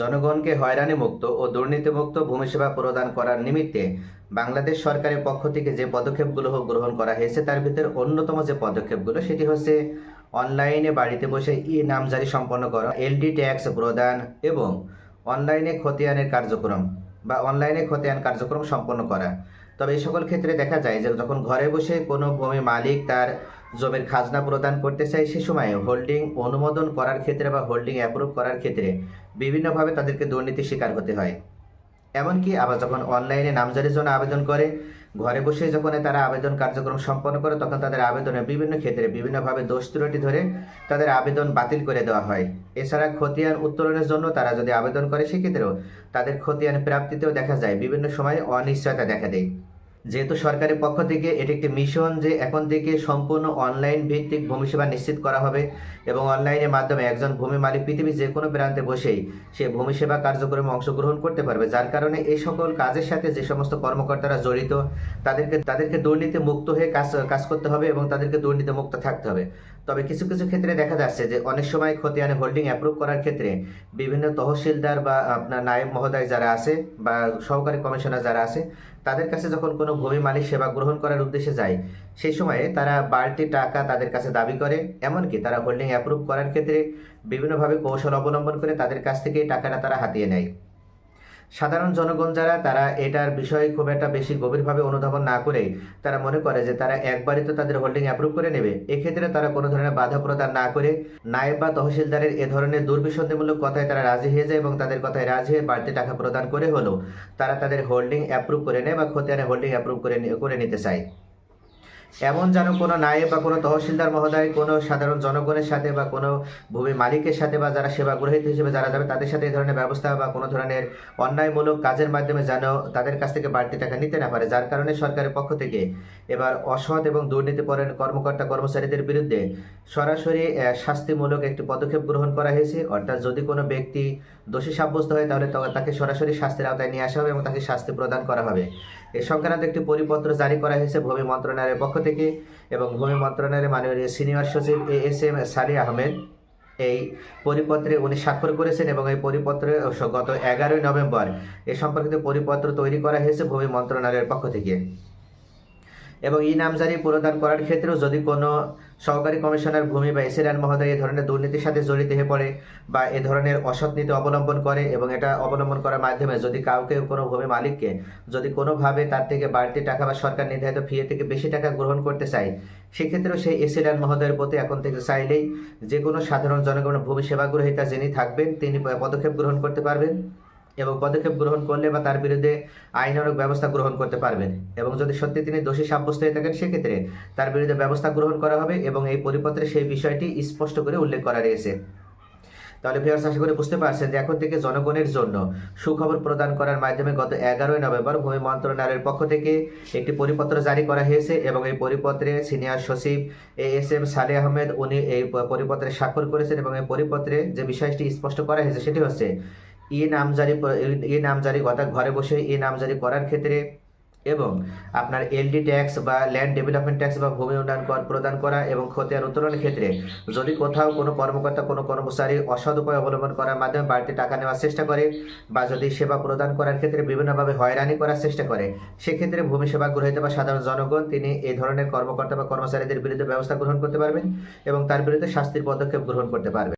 জনগণকে হয়রানি মুক্ত ও দুর্নীতিমুক্ত ভূমি সেবা প্রদান করার নিমিত্তে বাংলাদেশ সরকারের পক্ষ থেকে যে পদক্ষেপগুলো গ্রহণ করা হয়েছে, তার ভিতরে অন্যতম যে পদক্ষেপগুলো সেটি হচ্ছে অনলাইনে বাড়িতে বসে ই নামজারি সম্পন্ন করা এলডি ট্যাক্স প্রদান এবং অনলাইনে খতিয়ানের কার্যক্রম বা অনলাইনে খতিয়ান কার্যক্রম সম্পন্ন করা। তবে এই সকল ক্ষেত্রে দেখা যায় যে যখন ঘরে বসে কোনো ভূমি মালিক তার জমির খাজনা প্রদান করতে চায়, সে সময় হোল্ডিং অনুমোদন করার ক্ষেত্রে বা হোল্ডিং অ্যাপ্রুভ করার ক্ষেত্রে বিভিন্নভাবে তাদেরকে দুর্নীতি শিকার হতে হয়। এমনকি আবার যখন অনলাইনে নামজারির জন্য আবেদন করে, ঘরে বসে যখন তারা আবেদন কার্যক্রম সম্পন্ন করে, তখন তাদের আবেদনে বিভিন্ন ক্ষেত্রে বিভিন্নভাবে দোষ ত্রুটি ধরে তাদের আবেদন বাতিল করে দেওয়া হয়। এছাড়া খতিয়ান উত্তোলনের জন্য তারা যদি আবেদন করে, সেক্ষেত্রেও তাদের খতিয়ান প্রাপ্তিতেও দেখা যায়, বিভিন্ন সময় অনিশ্চয়তা দেখা দেয়। যেহেতু সরকারের পক্ষ থেকে এটি একটি মিশন যে এখন থেকে সম্পূর্ণ অনলাইন ভিত্তিক ভূমি সেবা নিশ্চিত করা হবে এবং অনলাইনের মাধ্যমে একজন ভূমি মালিক পৃথিবীর যে কোনো প্রান্তে বসেই সে ভূমি সেবা কার্যক্রমে অংশগ্রহণ করতে পারবে, যার কারণে এই সকল কাজের সাথে যে সমস্ত কর্মকর্তারা জড়িত, তাদেরকে তাদেরকে দুর্নীতি মুক্ত হয়ে কাজ কাজ করতে হবে এবং তাদেরকে দুর্নীতি মুক্ত থাকতে হবে। তবে কিছু কিছু ক্ষেত্রে দেখা যাচ্ছে যে অনেক সময় খতিয়ানে হোল্ডিং অ্যাপ্রুভ করার ক্ষেত্রে বিভিন্ন তহসিলদার বা আপনার নায়েব মহোদয় যারা আছে বা সহকারী কমিশনার যারা আছে তাদের কাছে যখন কোনো ভূমি মালিক সেবা গ্রহণ করার উদ্দেশ্যে যায়, সেই সময়ে তারা বাড়তি টাকা তাদের কাছে দাবি করে। এমনকি তারা হোল্ডিং অ্যাপ্রুভ করার ক্ষেত্রে বিভিন্নভাবে কৌশল অবলম্বন করে তাদের কাছ থেকে টাকাটা তারা হাতিয়ে নেয়। সাধারণ জনগণ যারা, তারা এটার বিষয়ে খুব একটা বেশি গভীরভাবে অনুধাবন না করেই তারা মনে করে যে তারা একবারই তো তাদের হোল্ডিং অ্যাপ্রুভ করে নেবে। এক্ষেত্রে তারা কোনো ধরনের বাধা প্রদান না করে নায়েব বা তহসিলদারের এ ধরনের দুর্বিসন্ধিমূলক কথায় তারা রাজি হয়ে যায় এবং তাদের কথায় রাজি হয়ে বাড়তি টাকা প্রদান করে হলেও তারা তাদের হোল্ডিং অ্যাপ্রুভ করে নেয় বা খতিয়ানে হোল্ডিং অ্যাপ্রুভ করে করে নিতে চায়। এমন যেন কোনো নায়েব বা কোনো তহসিলদার মহোদয়, কোনো সাধারণ জনগণের সাথে বা কোনো ভূমি মালিকের সাথে বা যারা সেবা গ্রহীত হিসেবে যারা যাবে, তাদের সাথে এই ধরনের ব্যবস্থা বা কোনো ধরনের অন্যায়মূলক কাজের মাধ্যমে যেন তাদের কাছ থেকে বাড়তি টাকা নিতে না পারে। যার কারণে সরকারের পক্ষ থেকে এবার অসৎ এবং দুর্নীতিপরের কর্মকর্তা কর্মচারীদের বিরুদ্ধে সরাসরি শাস্তিমূলক একটি পদক্ষেপ গ্রহণ করা হয়েছে। অর্থাৎ যদি কোনো ব্যক্তি দোষী সাব্যস্ত হয়, তাহলে তাকে সরাসরি শাস্তির আওতায় নিয়ে আসা হবে এবং তাকে শাস্তি প্রদান করা হবে। এ সংক্রান্ত একটি পরিপত্র জারি করা হয়েছে ভূমি মন্ত্রণালয়ের পক্ষ থেকে এবং ভূমি মন্ত্রণালয়ের মাননীয় সিনিয়র সচিব এ এস এম সালি আহমেদ এই পরিপত্রে উনি স্বাক্ষর করেছেন এবং এই পরিপত্রে গত এগারোই নভেম্বর এ সম্পর্কিত পরিপত্র তৈরি করা হয়েছে ভূমি মন্ত্রণালয়ের পক্ষ থেকে। এবং ই নামজারি প্রদান করার ক্ষেত্রেও যদি কোনো সহকারী কমিশনার ভূমি বা এসিরান মহোদয় এ ধরনের দুর্নীতির সাথে জড়িত হয়ে পড়ে বা এ ধরনের অসৎ নীতি অবলম্বন করে এবং এটা অবলম্বন করার মাধ্যমে যদি কাউকে কোনো ভূমি মালিককে যদি কোনোভাবে তার থেকে বাড়তি টাকা বা সরকার নির্ধারিত ফি থেকে বেশি টাকা গ্রহণ করতে চায়, সেক্ষেত্রেও সেই এসিরান মহোদয়ের প্রতি এখন থেকে চাইলেই যে কোনো সাধারণ জনগণের ভূমি সেবা গ্রহীতা যিনি থাকবেন, তিনি পদক্ষেপ গ্রহণ করতে পারবেন। এবং পদক্ষেপ গ্রহণ করলে বা তার বিরুদ্ধে আইনানুগ ব্যবস্থা গ্রহণ করতে পারবেন। এবং যদি সত্যি তিনি দোষী সাব্যস্ত হয়ে থাকেন, সেক্ষেত্রে তার বিরুদ্ধে ব্যবস্থা গ্রহণ করা হবে এবং এই পরিপত্রে সেই বিষয়টি স্পষ্ট করে উল্লেখ করা রয়েছে। তাহলে ভিউয়ার্স আশা করে বুঝতে পারছেন যে এখন থেকে জনগণের জন্য সুখবর প্রদান করার মাধ্যমে গত এগারোই নভেম্বর ভূমি মন্ত্রণালয়ের পক্ষ থেকে একটি পরিপত্র জারি করা হয়েছে এবং এই পরিপত্রে সিনিয়র সচিব এ এস এম সালে আহমেদ, উনি এই পরিপত্রে স্বাক্ষর করেছেন এবং এই পরিপত্রে যে বিষয়টি স্পষ্ট করা হয়েছে সেটি হচ্ছে ই নামজারি ই নামজারি অর্থাৎ ঘরে বসে ই নামজারি করার ক্ষেত্রে এবং আপনার এলডি ট্যাক্স বা ল্যান্ড ডেভেলপমেন্ট ট্যাক্স বা ভূমি উন্নয়ন কর, প্রদান করা এবং খতিয়ান উত্তোলনের ক্ষেত্রে যদি কোথাও কোনো কর্মকর্তা, কোনো কর্মচারী অসৎ উপায় অবলম্বন করার মাধ্যমে বাড়তি টাকা নেওয়ার চেষ্টা করে বা যদি সেবা প্রদান করার ক্ষেত্রে বিভিন্নভাবে হয়রানি করার চেষ্টা করে, সেক্ষেত্রে ভূমি সেবা গ্রহীতা বা সাধারণ জনগণ, তিনি এই ধরনের কর্মকর্তা বা কর্মচারীদের বিরুদ্ধে ব্যবস্থা গ্রহণ করতে পারবেন এবং তার বিরুদ্ধে শাস্তির পদক্ষেপ গ্রহণ করতে পারবেন।